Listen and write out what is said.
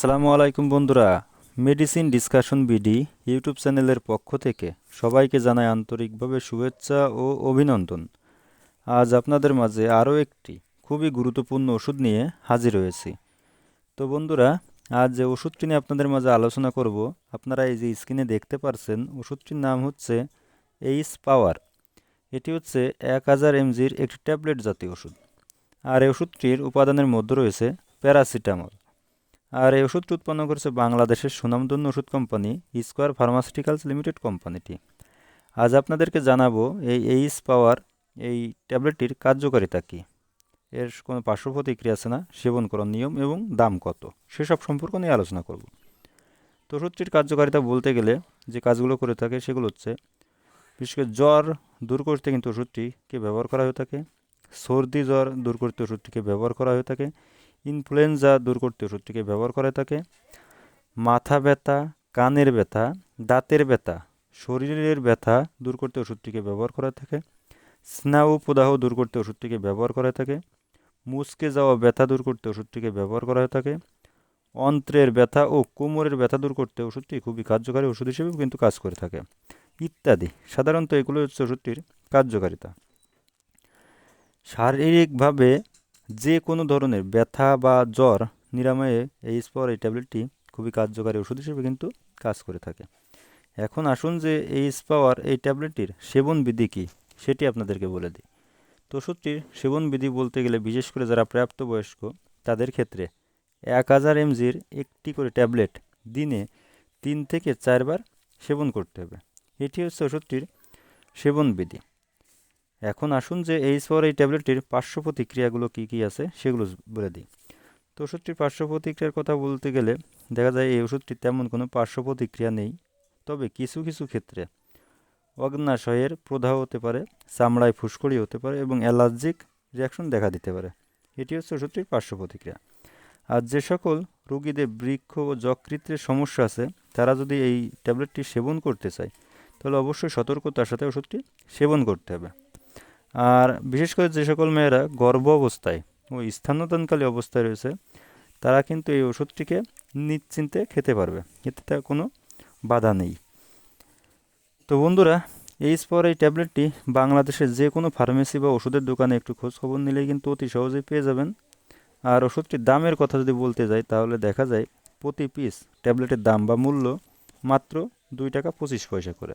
আসসালামু আলাইকুম বন্ধুরা। মেডিসিন ডিসকাশন বিডি ইউটিউব চ্যানেলের পক্ষ থেকে সবাইকে জানাই আন্তরিকভাবে শুভেচ্ছা ও অভিনন্দন। আজ আপনাদের মাঝে আরও একটি খুবই গুরুত্বপূর্ণ ওষুধ নিয়ে হাজির হয়েছি। তো বন্ধুরা, আজ যে ওষুধটি নিয়ে আপনাদের মাঝে আলোচনা করব, আপনারা এই যে স্ক্রিনে দেখতে পারছেন, ওষুধটির নাম হচ্ছে এইস পাওয়ার এটি হচ্ছে এক হাজার এমজির একটি ট্যাবলেট জাতীয় ওষুধ। আর এই ওষুধটির উপাদানের মধ্যে রয়েছে প্যারাসিটামল। আর এই ওষুধটি উৎপন্ন করেছে বাংলাদেশের সুনামধন্য ওষুধ কোম্পানি স্কোয়ার ফার্মাসিউটিক্যালস লিমিটেড কোম্পানিটি। আজ আপনাদেরকে জানাব এই এইস পাওয়ার, এই ট্যাবলেটটির কার্যকারিতা কী। এর কোনো পার্শ্ব প্রতিক্রিয়া আছে না, সেবন করার নিয়ম এবং দাম কত, সেসব সম্পর্ক নিয়ে আলোচনা করব। তো ওষুধটির কার্যকারিতা বলতে গেলে যে কাজগুলো করে থাকে সেগুলো হচ্ছে, বিশেষ করে জ্বর দূর করতে কিন্তু ওষুধটিকে ব্যবহার করা হয়ে থাকে, সর্দি জ্বর দূর করতে ওষুধটিকে ব্যবহার করা হয়ে থাকে ইনফ্লুয়েঞ্জা দূর করতে ওষুধটিকে ব্যবহার করে থাকে। মাথা ব্যথা, কানের ব্যথা, দাঁতের ব্যথা, শরীরের ব্যথা দূর করতে ওষুধটিকে ব্যবহার করা থাকে। স্নায়ু প্রদাহ দূর করতে ওষুধটিকে ব্যবহার করা থাকে। মুচকে যাওয়া ব্যথা দূর করতে ওষুধটিকে ব্যবহার করা হয়ে থাকে। অন্ত্রের ব্যথা ও কোমরের ব্যথা দূর করতে ওষুধটি খুবই কার্যকারী ওষুধ হিসেবেও কিন্তু কাজ করে থাকে। ইত্যাদি। সাধারণত এগুলো হচ্ছে ওষুধটির কার্যকারিতা। শারীরিকভাবে যে কোনো ধরনের ব্যথা বা জ্বর নিরাময়ে এই স্পর, এই ট্যাবলেটটি খুবই কার্যকারী ওষুধ হিসেবে কিন্তু কাজ করে থাকে। এখন আসুন যে এই পাওয়ার এই ট্যাবলেটটির সেবন বিধি কী, সেটি আপনাদেরকে বলে দিই। তো ওষুধটির সেবন বিধি বলতে গেলে, বিশেষ করে যারা প্রাপ্তবয়স্ক, তাদের ক্ষেত্রে এক হাজার এমজির একটি করে ট্যাবলেট দিনে তিন থেকে চারবার সেবন করতে হবে। এটি হচ্ছে ওষুধটির সেবন বিধি। এখন আসুন যে এই পর এই ট্যাবলেটটির পার্শ্ব প্রতিক্রিয়াগুলো কী কী আছে, সেগুলো বলে দিই। তো ওষুধটির পার্শ্ব প্রতিক্রিয়ার কথা বলতে গেলে দেখা যায় এই ওষুধটির তেমন কোনো পার্শ্ব প্রতিক্রিয়া নেই। তবে কিছু কিছু ক্ষেত্রে অগ্নাশয়ের প্রদাহ হতে পারে, চামড়ায় ফুসকড়ি হতে পারে এবং অ্যালার্জিক রিয়াকশন দেখা দিতে পারে। এটি হচ্ছে ওষুধটির পার্শ্ব প্রতিক্রিয়া। আর যে সকল রোগীদের বৃক্ষ ও যকৃতের সমস্যা আছে, তারা যদি এই ট্যাবলেটটি সেবন করতে চায়, তাহলে অবশ্যই সতর্কতার সাথে ওষুধটি সেবন করতে হবে। আর বিশেষ করে যে সকল মেয়েরা গর্ভ অবস্থায় ও স্থানদানকালী অবস্থায় রয়েছে, তারা কিন্তু এই ওষুধটিকে নিশ্চিন্তে খেতে পারবে। এতে তার কোনো বাধা নেই। তো বন্ধুরা, এই স্পর, এই ট্যাবলেটটি বাংলাদেশের যে কোনো ফার্মেসি বা ওষুধের দোকানে একটু খোঁজ খবর নিলেই কিন্তু অতি সহজেই পেয়ে যাবেন। আর ওষুধটির দামের কথা যদি বলতে যাই, তাহলে দেখা যায় প্রতি পিস ট্যাবলেটের দাম বা মূল্য মাত্র দুই টাকা পঁচিশ পয়সা করে।